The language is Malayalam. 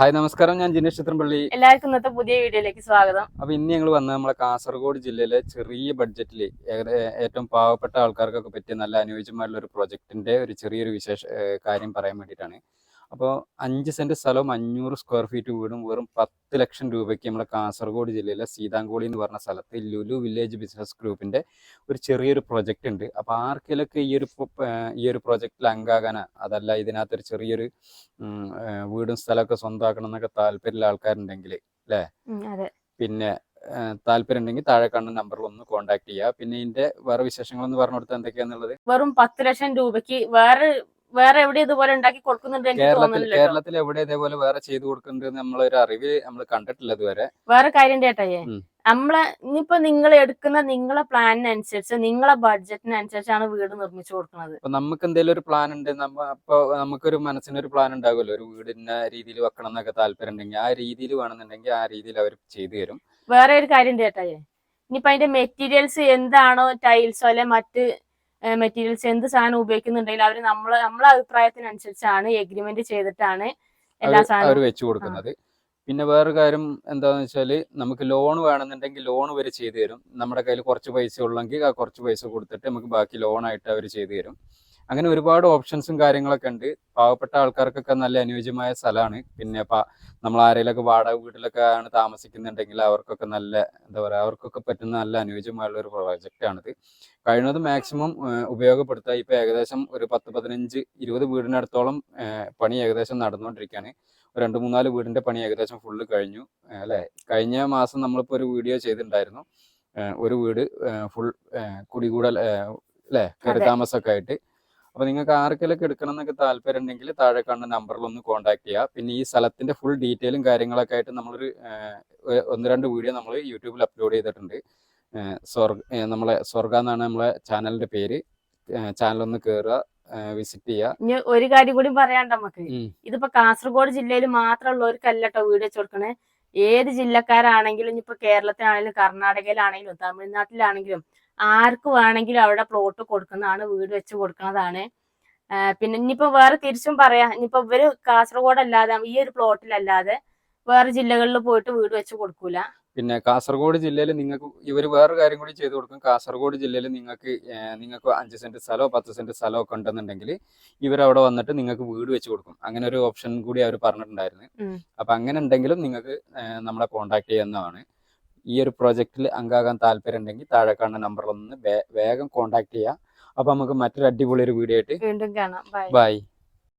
ഹായ് നമസ്കാരം. ഞാൻ ജിനേഷ് ചിത്രംപള്ളി എല്ലാവർക്കും ഇന്നത്തെ പുതിയ വീഡിയോയിലേക്ക് സ്വാഗതം. അപ്പൊ ഇന്ന് ഞങ്ങൾ വന്നത് നമ്മളെ കാസർഗോഡ് ജില്ലയിലെ ചെറിയ ബഡ്ജറ്റിൽ ഏറ്റവും പാവപ്പെട്ട ആൾക്കാർക്കൊക്കെ പറ്റിയ നല്ല അനുയോജ്യമായിട്ടുള്ള ഒരു പ്രൊജക്ടിന്റെ ഒരു ചെറിയൊരു വിശേഷ കാര്യം പറയാൻ വേണ്ടിയിട്ടാണ്. അപ്പോൾ അഞ്ച് സെന്റ് സ്ഥലവും അഞ്ഞൂറ് സ്ക്വയർ ഫീറ്റ് വീടും വെറും പത്ത് ലക്ഷം രൂപയ്ക്ക് നമ്മുടെ കാസർഗോഡ് ജില്ലയിലെ സീതാങ്കോളി എന്ന് പറഞ്ഞ സ്ഥലത്ത് ലുലു വില്ലേജ് ബിസിനസ് ഗ്രൂപ്പിന്റെ ഒരു ചെറിയൊരു പ്രൊജക്റ്റ് ഉണ്ട്. അപ്പോൾ ആർക്കെങ്കിലൊക്കെ ഈ ഒരു ഈ ഒരു പ്രൊജക്റ്റിൽ അംഗാകാന അതല്ല ഇതിനകത്തൊരു ചെറിയൊരു വീടും സ്ഥലമൊക്കെ സ്വന്തമാക്കണം എന്നൊക്കെ താല്പര്യമുള്ള ആൾക്കാരുണ്ടെങ്കിൽ അല്ലേ? പിന്നെ താല്പര്യം ഉണ്ടെങ്കിൽ താഴെ കാണുന്ന നമ്പറിൽ ഒന്ന് കോൺടാക്ട് ചെയ്യുക. പിന്നെ ഇതിന്റെ വേറെ വിശേഷങ്ങളൊന്ന് പറഞ്ഞു കൊടുത്താൽ എന്തൊക്കെയാന്നുള്ളത് വെറും പത്ത് ലക്ഷം രൂപയ്ക്ക് വേറെ വേറെ എവിടെ ഇതുപോലെ ഉണ്ടാക്കി കൊടുക്കുന്നുണ്ട് എനിക്ക് കേരളത്തിൽ തോന്നുന്നില്ല കേട്ടോ. കേരളത്തിൽ എവിടെ ഇതേപോലെ വേറെ ചെയ്തു കൊടുക്കുന്നുണ്ട് നമ്മളൊരു അറിവ് നമ്മൾ കണ്ടിട്ടില്ല ഇതുവരെ. വേറെ കാര്യം ചേട്ടായേ ഉം. നമ്മളെ ഇനിയിപ്പോ നിങ്ങൾ എടുക്കുന്ന നിങ്ങളെ പ്ലാനിനനുസരിച്ച് നിങ്ങളെ ബഡ്ജറ്റിനനുസരിച്ചാണ് വീട് നിർമ്മിച്ചു കൊടുക്കുന്നത്. അപ്പൊ നമുക്ക് എന്തെങ്കിലും ഒരു പ്ലാൻ ഉണ്ട് നമ്മ അപ്പൊ നമുക്കൊരു മനസ്സിനൊരു പ്ലാൻ ഉണ്ടാകുമല്ലോ. ഒരു വീടിന്റെ രീതിയിൽ വെക്കണം എന്നൊക്കെ താല്പര്യം ഉണ്ടെങ്കിൽ ആ രീതിയിൽ വേണമെന്നുണ്ടെങ്കിൽ ആ രീതിയിൽ അവർ ചെയ്തു തരും. വേറെ ഒരു കാര്യം ചേട്ടായേ ഇനിയിപ്പോ അതിന്റെ മെറ്റീരിയൽസ് എന്താണോ ടൈൽസോ അല്ലെ മറ്റ് മെറ്റീരിയൽസ് എന്ത് സാധനം ഉപയോഗിക്കുന്നുണ്ടെങ്കിൽ അവർ നമ്മൾ നമ്മളെ അഭിപ്രായത്തിനനുസരിച്ചാണ് എഗ്രിമെന്റ് ചെയ്തിട്ടാണ് എല്ലാ അവർ സാധനവും വെച്ചു കൊടുക്കുന്നത്. പിന്നെ വേറൊരു കാര്യം എന്താണെന്ന് വെച്ചാൽ നമുക്ക് ലോൺ വേണമെന്നുണ്ടെങ്കിൽ ലോൺ വരെ ചെയ്തു തരും. നമ്മുടെ കയ്യിൽ കുറച്ച് പൈസ ഉള്ളെങ്കിൽ ആ കുറച്ച് പൈസ കൊടുത്തിട്ട് നമുക്ക് ബാക്കി ലോണായിട്ട് അവർ ചെയ്തു തരും. അങ്ങനെ ഒരുപാട് ഓപ്ഷൻസും കാര്യങ്ങളൊക്കെ ഉണ്ട്. പാവപ്പെട്ട ആൾക്കാർക്കൊക്കെ നല്ല അനുയോജ്യമായ സ്ഥലമാണ്. പിന്നെ നമ്മൾ ആരെങ്കിലൊക്കെ വാടക വീട്ടിലൊക്കെ ആണ് താമസിക്കുന്നുണ്ടെങ്കിൽ അവർക്കൊക്കെ നല്ല എന്താ പറയുക അവർക്കൊക്കെ പറ്റുന്ന നല്ല അനുയോജ്യമായുള്ള ഒരു പ്രോജക്റ്റ് ആണിത്. കഴിയുന്നത് മാക്സിമം ഉപയോഗപ്പെടുത്തുക. ഇപ്പൊ ഏകദേശം ഒരു പത്ത് പതിനഞ്ച് ഇരുപത് വീടിനടുത്തോളം പണി ഏകദേശം നടന്നുകൊണ്ടിരിക്കുകയാണ്. രണ്ട് മൂന്നാൽ വീടിന്റെ പണി ഏകദേശം ഫുള്ള് കഴിഞ്ഞു അല്ലേ? കഴിഞ്ഞ മാസം നമ്മളിപ്പോ ഒരു വീഡിയോ ചെയ്തിട്ടുണ്ടായിരുന്നു. ഒരു വീട് ഫുൾ കുടികൂടൽ അല്ലെ? കരുതാമസൊക്കെ. ആയിട്ട്. അപ്പൊ നിങ്ങൾക്ക് ആർക്കെങ്കിലൊക്കെ എടുക്കണം എന്നൊക്കെ താല്പര്യം ഉണ്ടെങ്കിൽ താഴെ കാണുന്ന നമ്പറിൽ ഒന്ന് കോൺടാക്ട് ചെയ്യുക. പിന്നെ ഈ സ്ഥലത്തിന്റെ ഫുൾ ഡീറ്റെയിലും കാര്യങ്ങളൊക്കെ ആയിട്ട് നമ്മളൊരു ഒരു- ഒന്ന് രണ്ട് വീഡിയോ നമ്മൾ യൂട്യൂബിൽ അപ്ലോഡ് ചെയ്തിട്ടുണ്ട്. സ്വർഗ നമ്മളെ സ്വർഗ എന്നാണ് നമ്മളെ ചാനലിന്റെ പേര്. ചാനൽ ഒന്ന് കയറുക വിസിറ്റ് ചെയ്യുക. ഇനി ഒരു കാര്യം കൂടി പറയാണ്ട് നമുക്ക്. ഇതിപ്പോ കാസർഗോഡ് ജില്ലയിൽ മാത്രമുള്ളവർക്കല്ല കേട്ടോ വീട് വെച്ച് കൊടുക്കണേ ഏത് ജില്ലക്കാരാണെങ്കിലും ഇനിയിപ്പോ കേരളത്തിലാണെങ്കിലും കർണാടകയിലാണെങ്കിലും തമിഴ്നാട്ടിലാണെങ്കിലും ആർക്ക് വേണമെങ്കിലും അവിടെ പ്ലോട്ട് കൊടുക്കുന്നതാണ് വീട് വെച്ച് കൊടുക്കുന്നതാണ്. പിന്നെ ഇനിയിപ്പോ വേറെ തിരിച്ചും പറയാം. ഇനിയിപ്പോ ഇവർ കാസർഗോഡ് അല്ലാതെ ഈ ഒരു പ്ലോട്ടിലല്ലാതെ വേറെ ജില്ലകളിൽ പോയിട്ട് വീട് വെച്ച് കൊടുക്കൂല. പിന്നെ കാസർഗോഡ് ജില്ലയിൽ നിങ്ങൾക്ക് ഇവർ വേറൊരു കാര്യം കൂടി ചെയ്തു കൊടുക്കും. കാസർഗോഡ് ജില്ലയിൽ നിങ്ങൾക്ക് നിങ്ങൾക്ക് അഞ്ച് സെന്റ് സ്ഥലമോ പത്ത് സെന്റ് സ്ഥലമോ ഒക്കെ ഉണ്ടെന്നുണ്ടെങ്കിൽ ഇവരവിടെ വന്നിട്ട് നിങ്ങൾക്ക് വീട് വെച്ച് കൊടുക്കും. അങ്ങനെ ഒരു ഓപ്ഷൻ കൂടി അവർ പറഞ്ഞിട്ടുണ്ടായിരുന്നു. അപ്പൊ അങ്ങനെ ഉണ്ടെങ്കിലും നിങ്ങൾക്ക് നമ്മളെ കോൺടാക്ട് ചെയ്യാവുന്നതാണ്. ഈ ഒരു പ്രോജക്റ്റിൽ അംഗാകാൻ താല്പര്യം ഉണ്ടെങ്കിൽ താഴെ കാണുന്ന നമ്പറിൽ ഒന്ന് വേഗം കോൺടാക്ട് ചെയ്യുക അപ്പൊ നമുക്ക് മറ്റൊരു അടിപൊളി ഒരു വീഡിയോ ആയിട്ട് വീണ്ടും കാണാം. ബൈ